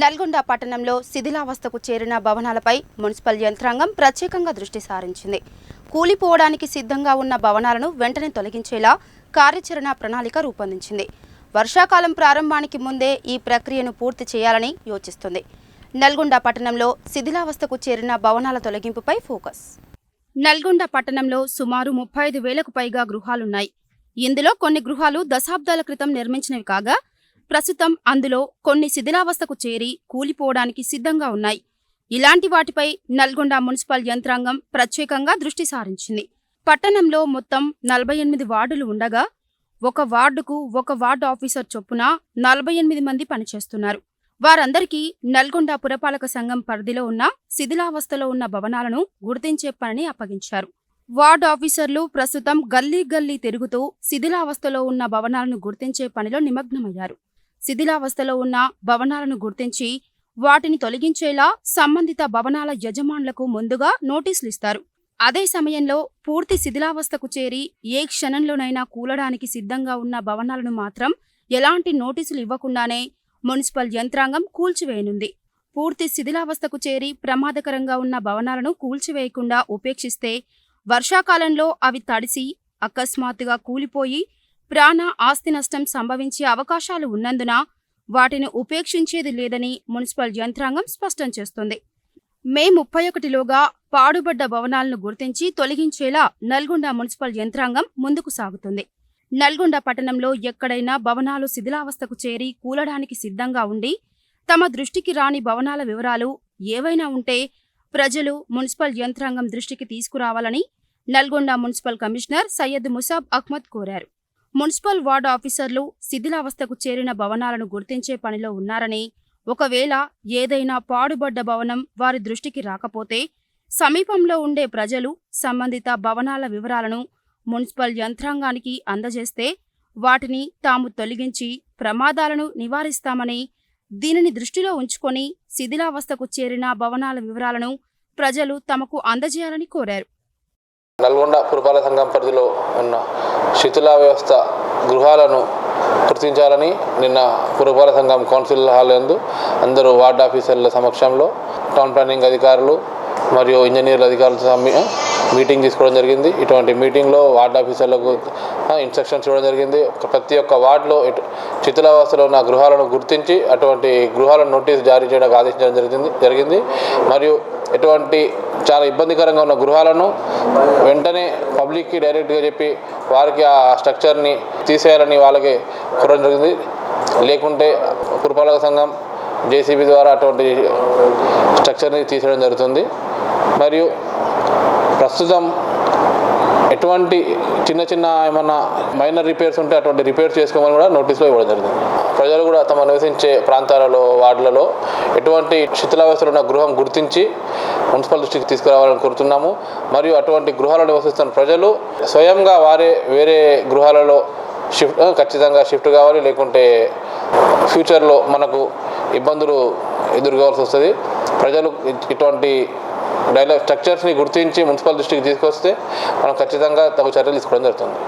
నల్గొండ పట్టణంలో శిథిలావస్థకు చేరిన భవనాలపై మున్సిపల్ యంత్రాంగం ప్రత్యేకంగా దృష్టి సారించింది. కూలిపోవడానికి సిద్ధంగా ఉన్న భవనాలను వెంటనే తొలగించేలా కార్యాచరణ ప్రణాళిక రూపొందించింది. వర్షాకాలం ప్రారంభానికి ముందే ఈ ప్రక్రియను పూర్తి చేయాలని యోచిస్తుంది. నల్గొండ పట్టణంలో శిథిలావస్థకు చేరిన భవనాల తొలగింపుపై ఫోకస్. నల్గొండ పట్టణంలో సుమారు ముప్పై ఐదు వేలకు పైగా గృహాలున్నాయి. ఇందులో కొన్ని గృహాలు దశాబ్దాల క్రితం నిర్మించినవి కాగా ప్రస్తుతం అందులో కొన్ని శిథిలావస్థకు చేరి కూలిపోవడానికి సిద్ధంగా ఉన్నాయి. ఇలాంటి వాటిపై నల్గొండ మున్సిపల్ యంత్రాంగం ప్రత్యేకంగా దృష్టి సారించింది. పట్టణంలో మొత్తం నలభై ఎనిమిది వార్డులు ఉండగా ఒక వార్డుకు ఒక వార్డు ఆఫీసర్ చొప్పున నలభై ఎనిమిది మంది పనిచేస్తున్నారు. వారందరికీ నల్గొండ పురపాలక సంఘం పరిధిలో ఉన్న శిథిలావస్థలో ఉన్న భవనాలను గుర్తించే పనిని అప్పగించారు. వార్డు ఆఫీసర్లు ప్రస్తుతం గల్లీ గల్లీ తిరుగుతూ శిథిలావస్థలో ఉన్న భవనాలను గుర్తించే పనిలో నిమగ్నమయ్యారు. శిథిలావస్థలో ఉన్న భవనాలను గుర్తించి వాటిని తొలగించేలా సంబంధిత భవనాల యజమానులకు ముందుగా నోటీసులు ఇస్తారు. అదే సమయంలో పూర్తి శిథిలావస్థకు చేరి ఏ క్షణంలోనైనా కూలడానికి సిద్ధంగా ఉన్న భవనాలను మాత్రం ఎలాంటి నోటీసులు ఇవ్వకుండానే మున్సిపల్ యంత్రాంగం కూల్చివేయనుంది. పూర్తి శిథిలావస్థకు చేరి ప్రమాదకరంగా ఉన్న భవనాలను కూల్చివేయకుండా ఉపేక్షిస్తే వర్షాకాలంలో అవి తడిసి అకస్మాత్తుగా కూలిపోయి ప్రాణ ఆస్తి నష్టం సంభవించే అవకాశాలు ఉన్నందున వాటిని ఉపేక్షించేది లేదని మున్సిపల్ యంత్రాంగం స్పష్టం చేస్తుంది. మే ముప్పై ఒకటిలోగా పాడుబడ్డ భవనాలను గుర్తించి తొలగించేలా నల్గొండ మున్సిపల్ యంత్రాంగం ముందుకు సాగుతుంది. నల్గొండ పట్టణంలో ఎక్కడైనా భవనాలు శిథిలావస్థకు చేరి కూలడానికి సిద్ధంగా ఉండి తమ దృష్టికి రాని భవనాల వివరాలు ఏవైనా ఉంటే ప్రజలు మున్సిపల్ యంత్రాంగం దృష్టికి తీసుకురావాలని నల్గొండ మున్సిపల్ కమిషనర్ సయ్యద్ ముసాబ్ అహ్మద్ కోరారు. మున్సిపల్ వార్డు ఆఫీసర్లు శిథిలావస్థకు చేరిన భవనాలను గుర్తించే పనిలో ఉన్నారని ఒకవేళ ఏదైనా పాడుబడ్డ భవనం వారి దృష్టికి రాకపోతే సమీపంలో ఉండే ప్రజలు సంబంధిత భవనాల వివరాలను మున్సిపల్ యంత్రాంగానికి అందజేస్తే వాటిని తాము తొలగించి ప్రమాదాలను నివారిస్తామని దీనిని దృష్టిలో ఉంచుకొని శిథిలావస్థకు చేరిన భవనాల వివరాలను ప్రజలు తమకు అందజేయాలని కోరారు. నల్గొండ పురపాలక సంఘం పరిధిలో ఉన్న శిథిల వ్యవస్థ గృహాలను గుర్తించాలని నిన్న పురపాలక సంఘం కౌన్సిల్ హాల్ ఎందు అందరూ వార్డ్ ఆఫీసర్ల సమక్షంలో టౌన్ ప్లానింగ్ అధికారులు మరియు ఇంజనీర్ల అధికారులతో మీటింగ్ తీసుకోవడం జరిగింది. ఇటువంటి మీటింగ్లో వార్డ్ ఆఫీసర్లకు ఇన్స్ట్రక్షన్స్ ఇవ్వడం జరిగింది. ప్రతి ఒక్క వార్డులో ఎటు వ్యవస్థలో ఉన్న గృహాలను గుర్తించి అటువంటి గృహాలను నోటీస్ జారీ చేయడానికి ఆదేశించడం జరిగింది జరిగింది. మరియు ఎటువంటి చాలా ఇబ్బందికరంగా ఉన్న గృహాలను వెంటనే పబ్లిక్కి డైరెక్ట్గా చెప్పి వారికి ఆ స్ట్రక్చర్ని తీసేయాలని వాళ్ళకి కోరడం జరిగింది. లేకుంటే పురపాలక సంఘం జేసీబీ ద్వారా అటువంటి స్ట్రక్చర్ని తీసేయడం జరుగుతుంది. మరియు ప్రస్తుతం ఎటువంటి చిన్న చిన్న ఏమన్నా మైనర్ రిపేర్స్ ఉంటే అటువంటి రిపేర్స్ చేసుకోమని కూడా నోటీసులో ఇవ్వడం జరిగింది. ప్రజలు కూడా తమ నివసించే ప్రాంతాలలో వార్డులలో ఎటువంటి శిథిలావస్థలు ఉన్న గృహం గుర్తించి మున్సిపల్ దృష్టికి తీసుకురావాలని కోరుతున్నాము. మరియు అటువంటి గృహాలలో నివసిస్తున్న ప్రజలు స్వయంగా వారే వేరే గృహాలలో షిఫ్ట్ ఖచ్చితంగా షిఫ్ట్ కావాలి. లేకుంటే ఫ్యూచర్లో మనకు ఇబ్బందులు ఎదుర్కోవాల్సి వస్తుంది. ప్రజలు ఇటువంటి డైలాగ్ స్ట్రక్చర్స్ని గుర్తించి మున్సిపల్ దృష్టికి తీసుకొస్తే మనం ఖచ్చితంగా తగు చర్యలు తీసుకోవడం జరుగుతుంది.